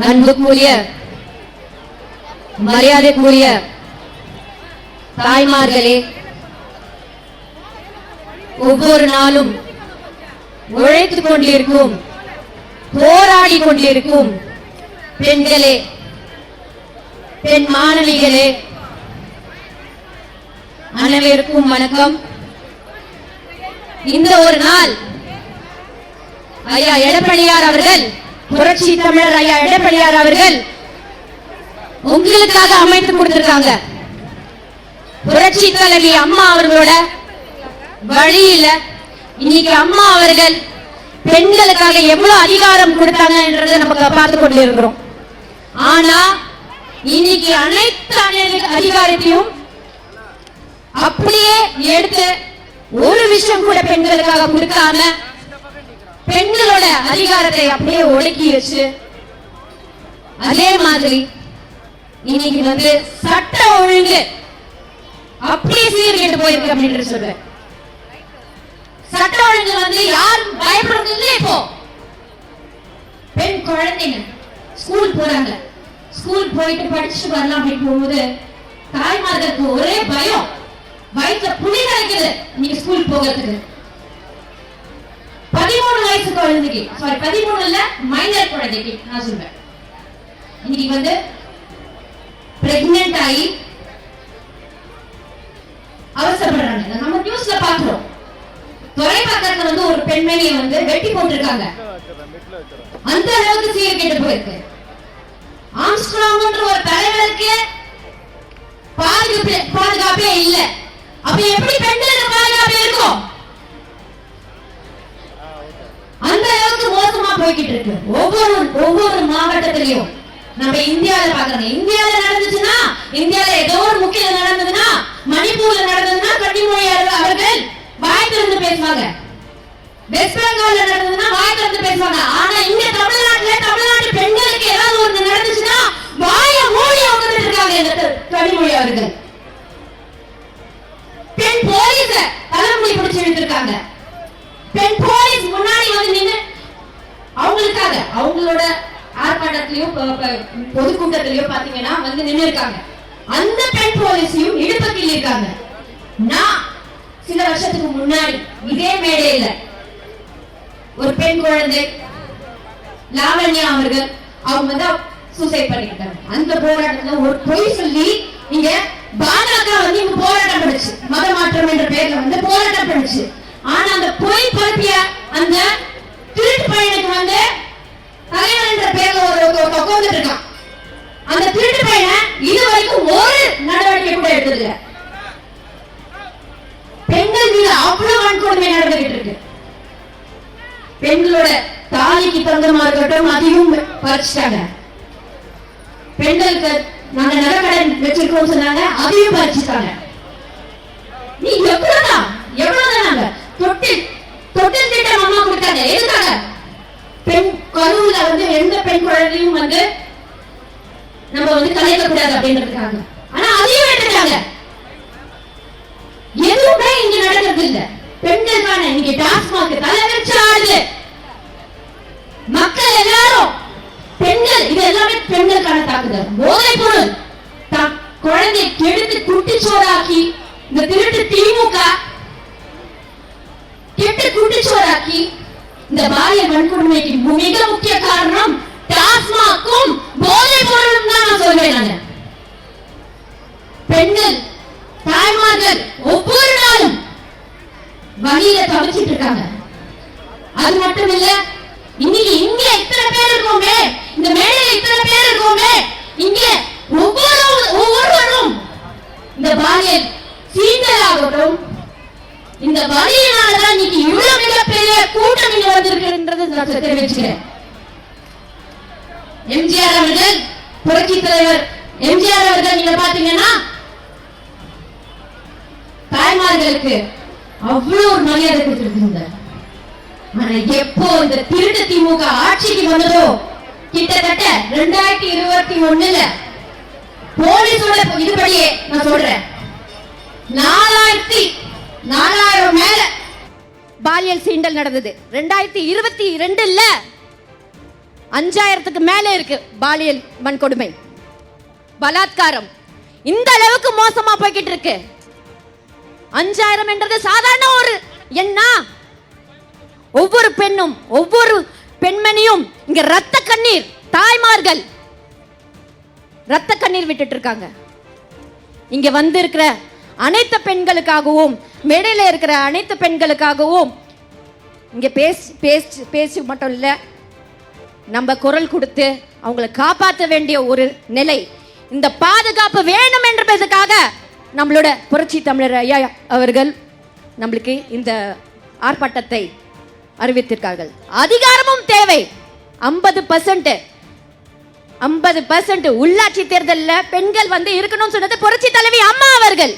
அன்புக்குரிய மரியாதைக்குரிய தாய்மார்களே ஒவ்வொரு நாளும் உழைத்துக் கொண்டிருக்கும் போராடி கொண்டிருக்கும் பெண்களே பெண் மாணவிகளே அனைவருக்கும் வணக்கம். இந்த ஒரு நாள் ஐயா எடப்பணியார் அவர்கள் புரட்சி தமிழர் ஐயா எடப்பாடியார் அவர்கள் உங்களுக்காக அமைத்து கொடுத்திருக்காங்க. புரட்சி தலைவி அம்மா அவர்களோட வழியில இன்னைக்கு அம்மா அவர்கள் பெண்களுக்காக எவ்வளவு அதிகாரம் கொடுத்தாங்கன்றதை நம்ம பார்த்து கொண்டு இருக்கிறோம் ஆனா இன்னைக்கு அனைத்து அதிகாரத்தையும் அப்படியே எடுத்து ஒரு விஷயம் கூட பெண்களுக்காக கொடுக்காம பெண்களோட அதிகாரத்தை அப்படியே ஒடுக்கி வச்சு அதே மாதிரி இன்னைக்கு வந்து சட்ட ஒழுங்கு அப்படியே சீர்கெட்டு போயிருக்கு அப்படின்னு சொல்றேன். சட்ட ஒழுங்கு வந்து யாரும் பயப்படுறது இல்லை இப்போ. பெண் குழந்தைங்க ஸ்கூல் போறாங்க. ஸ்கூல் போயிட்டு படிச்சுட்டு வரலாம் அப்படின்னு போகும்போது தாய்மார்களுக்கு ஒரே பயம். வயிற்றுல புளி கிடைக்குது நீங்க ஸ்கூல் போகிறதுக்கு. பதிமூணு வயசு குழந்தைக்கு சாரி பதிமூணு இல்ல மைனர் குழந்தைக்கு நான் சொல்வேன் இன்னைக்கு வந்து பிரெக்னென்ட் ஆகி அவசரப்படுறாங்க. நம்ம நியூஸ்ல பாக்குறோம் தொலைபக்கத்துல வந்து ஒரு பெண்மணியை வந்து வெட்டி போட்டிருக்காங்க. அந்த அளவுக்கு சீர்கேட்டு போயிருக்கு. ஆம்ஸ்ட்ராங்ன்ற ஒரு தலைவருக்கு பாதுகாப்பு பாதுகாப்பே இல்ல. அப்ப எப்படி பெண்களுக்கு பாதுகாப்பு இருக்கும்? அந்த அளவுக்கு மோசமா போய்கிட்டு இருக்கு. ஒவ்வொரு ஒவ்வொரு மாவட்டத்திலையும். நம்ம இந்தியால பாக்குறது இந்தியால நடந்துச்சுன்னா இந்தியால ஏதோ ஒரு முக்கியம் நடந்ததுன்னா மணிப்பூர்ல நடந்ததுன்னா கன்னிமொழி அவர்கள் வாய் திறந்து பேசுவாங்க. வெஸ்ட் பெங்கால்ல நடந்ததுன்னா வாய் திறந்து பேசுவாங்க. ஆனா இங்க தமிழ்நாட்டுல தமிழ்நாட்டு பெண்களுக்கு ஏதாவது ஒண்ணு நடந்துச்சுன்னா வாய மூடி அவங்க இருக்காங்க இந்த கனிமொழி அவர்கள். பெண் போலீஸ தலைமுடி பிடிச்சு இழுத்திருக்காங்க. பெண் போலீஸ் முன்னாடி வந்து நின்னு அவங்களுக்காக அவங்களோட ஆர்ப்பாட்டத்திலயோ பொதுக்கூட்டத்திலயோ பாத்தீங்கன்னா வந்து நின்னு இருக்காங்க அந்த பெண் போலீஸையும் இடுப்பக்கில் இருக்காங்க நான் சில வருஷத்துக்கு முன்னாடி இதே மேடையில ஒரு பெண் குழந்தை லாவண்யா அவர்கள் அவங்க வந்து சூசைட் பண்ணிக்கிட்டாங்க. அந்த போராட்டத்துல ஒரு பொய் சொல்லி இங்க பாஜக வந்து இங்க போராட்டம் பண்ணுச்சு. மத மாற்றம் என்ற பெயர்ல வந்து போராட்டம் பண்ணுச்சு. ஆனா அந்த பொய் பரப்பிய அந்த திருட்டு பையனுக்கு வந்து தலைவர் என்ற பேர்ல ஒரு உட்கார்ந்துட்டு இருக்கான். அந்த திருட்டு பையனை இது வரைக்கும் ஒரு நடவடிக்கை கூட எடுத்தது பெண்கள் மீது அவ்வளவு வன்கொடுமை நடந்துகிட்டு இருக்கு. பெண்களோட தாலிக்கு தங்கமா இருக்கட்டும் அதையும் பறிச்சிட்டாங்க. பெண்களுக்கு நாங்க நகைக்கடன் வச்சிருக்கோம் சொன்னாங்க அதையும் பறிச்சிட்டாங்க. நீ எவ்வளவுதான் எவ்வளவுதான் நாங்க? தொட்டில் தொட்டில் திட்டம் அம்மா கொடுத்தாங்க. எதுக்காக? பெண் கருவுல வந்து எந்த பெண் குழந்தையும் வந்து நம்ம வந்து கலைக்க கூடாது அப்படின்றதுக்காக. ஆனா அதையும் எடுத்துட்டாங்க. எதுவுமே இங்க நடக்கிறது இல்ல. பெண்களுக்கான இன்னைக்கு டாஸ்மாக் தலைவரிச்சு ஆடுது. மக்கள் எல்லாரும் பெண்கள் இது எல்லாமே பெண்களுக்கான தாக்குதல். போதை பொருள். த- குழந்தை கெடுத்து குட்டிச்சோறாக்கி இந்த திருட்டு திமுக குட்டிச்சோறாக்கி இந்த பாலியல் வன்கொடுமைக்கு மிக முக்கிய காரணம் டாஸ்மாக்கும் போதை பொருளும் தான் நான் சொல்வேன் நானு. பெண்கள் தாய்மார்கள் ஒவ்வொரு நாளும் வழியில தவிச்சிட்டு இருக்காங்க. அது மட்டும் இல்ல இன்னைக்கு இங்க இத்தனை பேர் இருக்கோமே இந்த மேடையில இத்தனை பேர் இருக்கோமே இங்க ஒவ்வொரு ஒவ்வொருவரும் இந்த பாலியல் சீண்டலாகட்டும் இந்த வழியினாலதான் இன்னைக்கு இவ்வளவு மிக மிகப்பெரிய கூட்டம் நான் தெரிவிச்சுக்கிறேன் எம்ஜிஆர் அவர்கள் புரட்சி தலைவர் எம்ஜிஆர் அவர்கள் நீங்க பாத்தீங்கன்னா தாய்மார்களுக்கு அவ்வளவு ஒரு மரியாதை கொடுத்திருந்தார் ஆனா எப்போ இந்த திருட்டு திமுக ஆட்சிக்கு வந்ததோ கிட்டத்தட்ட ரெண்டாயிரத்தி இருபத்தி ஒண்ணுல போலீஸோட இதுபடியே நான் சொல்றேன். நாலாயிரத்தி நாலாயிரம் மேல பாலியல் சீண்டல் நடந்தது. ரெண்டாயிரத்தி இருபத்தி ரெண்டுல அஞ்சாயிரத்துக்கு மேலே இருக்கு பாலியல் வன்கொடுமை. பலாத்காரம். இந்த அளவுக்கு மோசமா போய்கிட்டு இருக்கு. அஞ்சாயிரம் என்றது சாதாரண ஒரு என்ன ஒவ்வொரு பெண்ணும் ஒவ்வொரு பெண்மணியும் இங்க ரத்த கண்ணீர் தாய்மார்கள் ரத்த கண்ணீர் விட்டுட்டு இருக்காங்க. இங்க வந்து இருக்கிற அனைத்து பெண்களுக்காகவும் மேடையில் இருக்கிற அனைத்து பெண்களுக்காகவும் இங்கே பேசி பேசி பேசி மட்டும் இல்லை. நம்ம குரல் கொடுத்து அவங்கள காப்பாற்ற வேண்டிய ஒரு நிலை. இந்த பாதுகாப்பு வேணும் என்பதற்காக நம்மளோட புரட்சி தமிழர் ஐயா அவர்கள் நம்மளுக்கு இந்த ஆர்ப்பாட்டத்தை அறிவித்திருக்கார்கள். அதிகாரமும் தேவை. ஐம்பது பர்சன்ட் ஐம்பது பர்சன்ட் உள்ளாட்சி தேர்தலில் பெண்கள் வந்து இருக்கணும்னு சொன்னது புரட்சி தலைவி அம்மா அவர்கள்.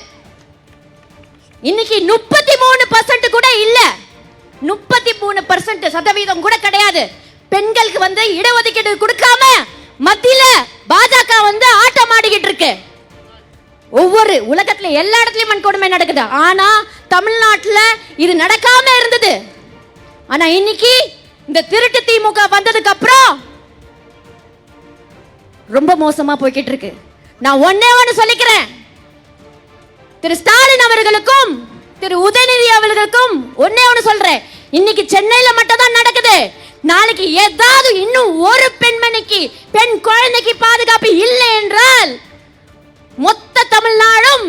இன்னைக்கு முப்பத்தி மூணு பர்சன்ட் கூட இல்லை. முப்பத்தி மூணு பர்சன்ட் சதவீதம் கூட கிடையாது. பெண்களுக்கு வந்து இடஒதுக்கீடு கொடுக்காம மத்தியில பாஜக வந்து ஆட்டம் ஆடிக்கிட்டு இருக்கு. ஒவ்வொரு உலகத்துல எல்லா இடத்துலயும் வன்கொடுமை நடக்குது. ஆனா தமிழ்நாட்டுல இது நடக்காம இருந்தது. ஆனா இன்னைக்கு இந்த திருட்டு திமுக வந்ததுக்கு அப்புறம் ரொம்ப மோசமா போய்கிட்டு இருக்கு. நான் ஒன்னே ஒன்று சொல்லிக்கிறேன். திரு ஸ்டாலின் அவர்களுக்கும் திரு உதயநிதி அவர்களுக்கும் ஒன்னே ஒன்று சொல்றேன். இன்னைக்கு சென்னையில மட்டும் தான் நடக்குது. நாளைக்கு ஏதாவது இன்னும் ஒரு பெண்மணிக்கு பெண் குழந்தைக்கு பாதுகாப்பு இல்லை என்றால் மொத்த தமிழ்நாடும்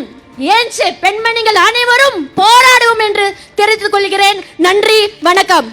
ஏன் பெண்மணிகள் அனைவரும் போராடுவோம் என்று தெரிவித்துக் கொள்கிறேன். நன்றி வணக்கம்.